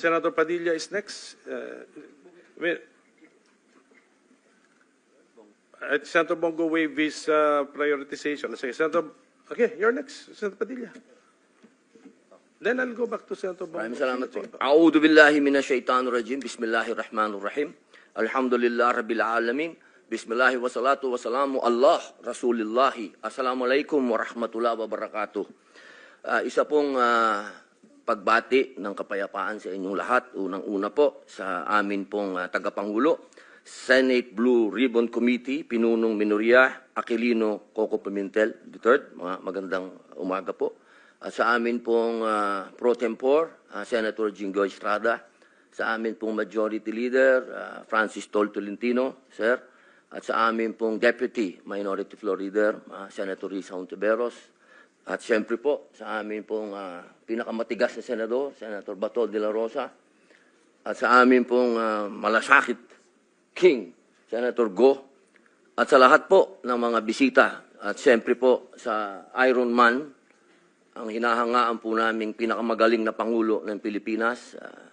Senator Padilla is next. Uh, wait. Uh, Senator Bongo waive his uh, prioritization. Sige, Senator, okay, you're next, Senator Padilla. Then I'll go back to Senator Bongo. Maraming salamat po. A'udhu billahi minasyaitanir rajim. Bismillahirrahmanirrahim. Alhamdulillah rabbil alamin. Bismillahi wa salatu wa salamu Allah Rasulillahi. Assalamualaikum warahmatullahi wabarakatuh. Ah, isa pong ah, pagbati ng kapayapaan sa inyong lahat. Unang-una po sa amin pong ah, tagapangulo, Senate Blue Ribbon Committee, Pinunong Minoria, Aquilino Coco Pimentel III. Mga magandang umaga po. At sa amin pong ah, pro tempore, ah, Senator Jingoy Estrada, sa amin pong Majority Leader, ah, Francis Tol Tolentino, Sir, at sa amin pong Deputy Minority Floor Leader, ah, Senator Risa Hontiveros, at siyempre po sa amin pong ah, pinakamatigas na senador, Senator Bato de la Rosa, at sa amin pong ah, malasakit King, Senator Go, at sa lahat po ng mga bisita, at siyempre po sa Iron Man, ang hinahangaan po naming pinakamagaling na Pangulo ng Pilipinas, ah,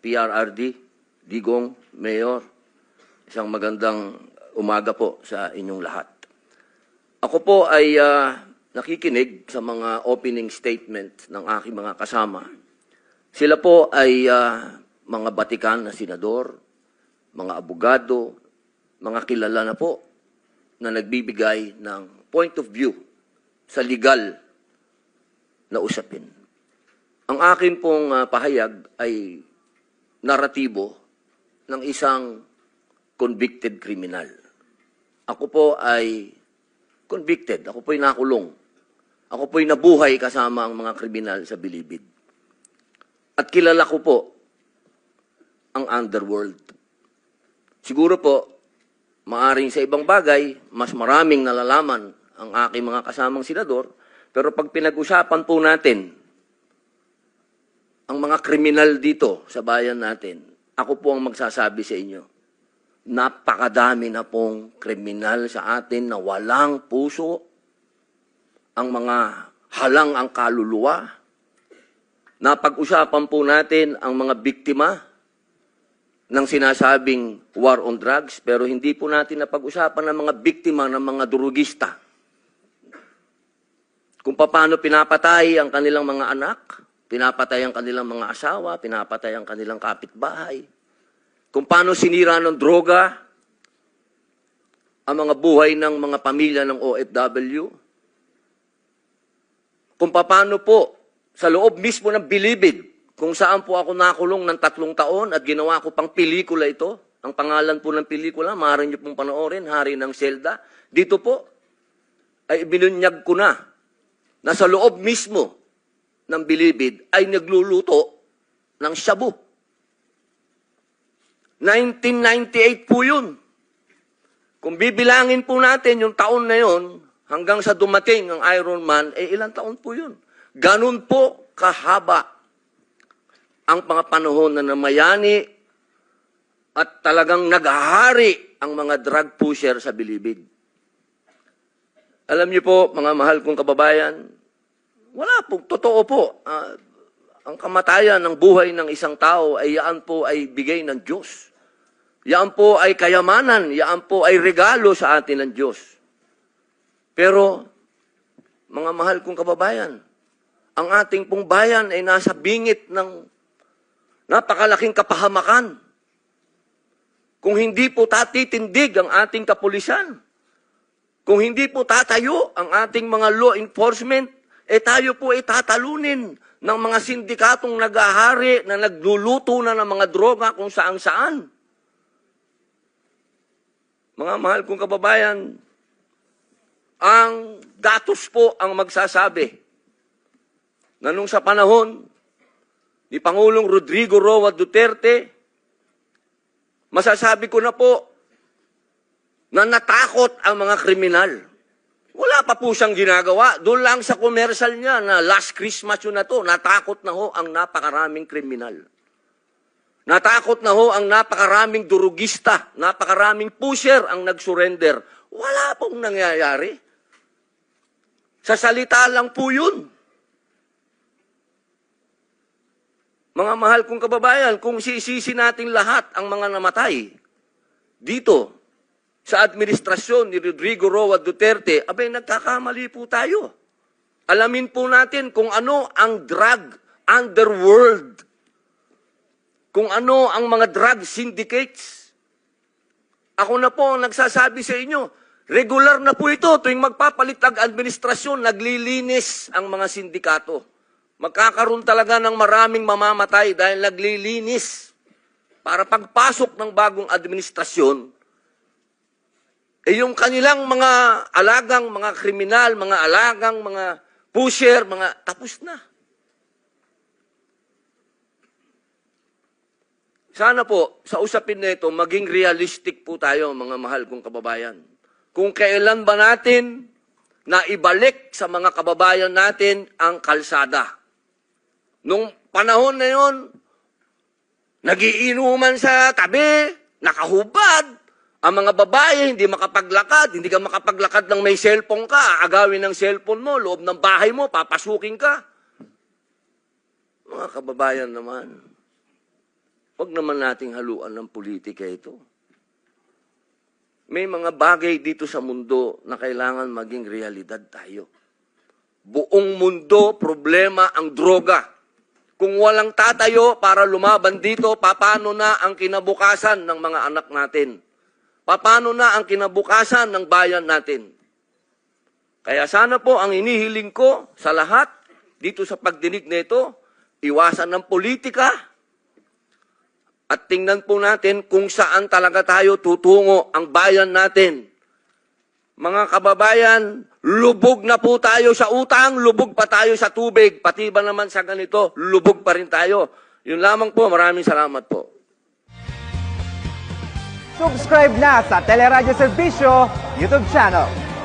PRRD, Digong, Mayor, isang magandang umaga po sa inyong lahat. Ako po ay ah, nakikinig sa mga opening statement ng aking mga kasama. Sila po ay ah, mga batikan na senador, mga abogado, mga kilala na po na nagbibigay ng point of view sa legal na usapin. Ang akin pong ah, pahayag ay naratibo ng isang convicted criminal. Ako po ay convicted. Ako po'y nakulong. Ako po'y nabuhay kasama ang mga kriminal sa Bilibid. At kilala ko po ang underworld. Siguro po, maaring sa ibang bagay, mas maraming nalalaman ang aking mga kasamang senador, pero pag pinag-usapan po natin ang mga kriminal dito sa bayan natin, ako po ang magsasabi sa inyo, napakadami na pong kriminal sa atin na walang puso, ang mga halang ang kaluluwa. Napag-usapan po natin ang mga biktima ng sinasabing war on drugs, pero hindi po natin napag-usapan ang mga biktima ng mga durugista. Kung paano pinapatay ang kanilang mga anak, pinapatay ang kanilang mga asawa, pinapatay ang kanilang kapitbahay, kung paano sinira ng droga ang mga buhay ng mga pamilya ng OFW, kung paano po sa loob mismo ng bilibid, kung saan po ako nakulong ng tatlong taon at ginawa ko pang pelikula ito, ang pangalan po ng pelikula, maaari niyo pong panoorin, Hari ng Selda, dito po ay binunyag ko na na sa loob mismo ng bilibid ay nagluluto ng shabu. 1998 po yun. Kung bibilangin po natin yung taon na yun, hanggang sa dumating ang Iron Man, eh ilang taon po yun? Ganun po kahaba ang mga panahon na namayani at talagang naghahari ang mga drug pusher sa bilibid. Alam niyo po, mga mahal kong kababayan, wala po, totoo po. Ah, ang kamatayan ng buhay ng isang tao ay yaan po ay bigay ng Diyos. Yaan po ay kayamanan, yaan po ay regalo sa atin ng Diyos. Pero, mga mahal kong kababayan, ang ating pong bayan ay nasa bingit ng napakalaking kapahamakan. Kung hindi po tatitindig ang ating kapulisan, kung hindi po tatayo ang ating mga law enforcement, eh tayo po ay tatalunin ng mga sindikatong nagahari na nagluluto na ng mga droga kung saan saan. Mga mahal kong kababayan, ang datos po ang magsasabi na nung sa panahon ni Pangulong Rodrigo Roa Duterte, masasabi ko na po na natakot ang mga kriminal. Wala pa po siyang ginagawa. Doon lang sa commercial niya na last Christmas yun na to, natakot na ho ang napakaraming kriminal. Natakot na ho ang napakaraming durugista, napakaraming pusher ang nag-surrender. Wala pong nangyayari. Sa salita lang po yun. Mga mahal kong kababayan, kung sisisi natin lahat ang mga namatay dito sa administrasyon ni Rodrigo Roa Duterte, abay nagkakamali po tayo. Alamin po natin kung ano ang drug underworld. Kung ano ang mga drug syndicates. Ako na po ang nagsasabi sa inyo, regular na po ito tuwing magpapalit ang administrasyon, naglilinis ang mga sindikato. Magkakaroon talaga ng maraming mamamatay dahil naglilinis. Para pagpasok ng bagong administrasyon, eh yung kanilang mga alagang, mga kriminal, mga alagang, mga pusher, mga tapos na. Sana po, sa usapin na ito, maging realistic po tayo, mga mahal kong kababayan. Kung kailan ba natin na ibalik sa mga kababayan natin ang kalsada. Nung panahon na yon, nagiinuman sa tabi, nakahubad, ang mga babae hindi makapaglakad, hindi ka makapaglakad ng may cellphone ka, agawin ng cellphone mo, loob ng bahay mo, papasukin ka. Mga kababayan naman, Huwag naman nating haluan ng politika ito. May mga bagay dito sa mundo na kailangan maging realidad tayo. Buong mundo, problema ang droga. Kung walang tatayo para lumaban dito, paano na ang kinabukasan ng mga anak natin? Paano na ang kinabukasan ng bayan natin? Kaya sana po ang inihiling ko sa lahat dito sa pagdinig nito, iwasan ng politika, at tingnan po natin kung saan talaga tayo tutungo ang bayan natin. Mga kababayan, lubog na po tayo sa utang, lubog pa tayo sa tubig, pati ba naman sa ganito, lubog pa rin tayo. Yun lamang po, maraming salamat po. Subscribe na sa Teleradyo Servicio YouTube channel.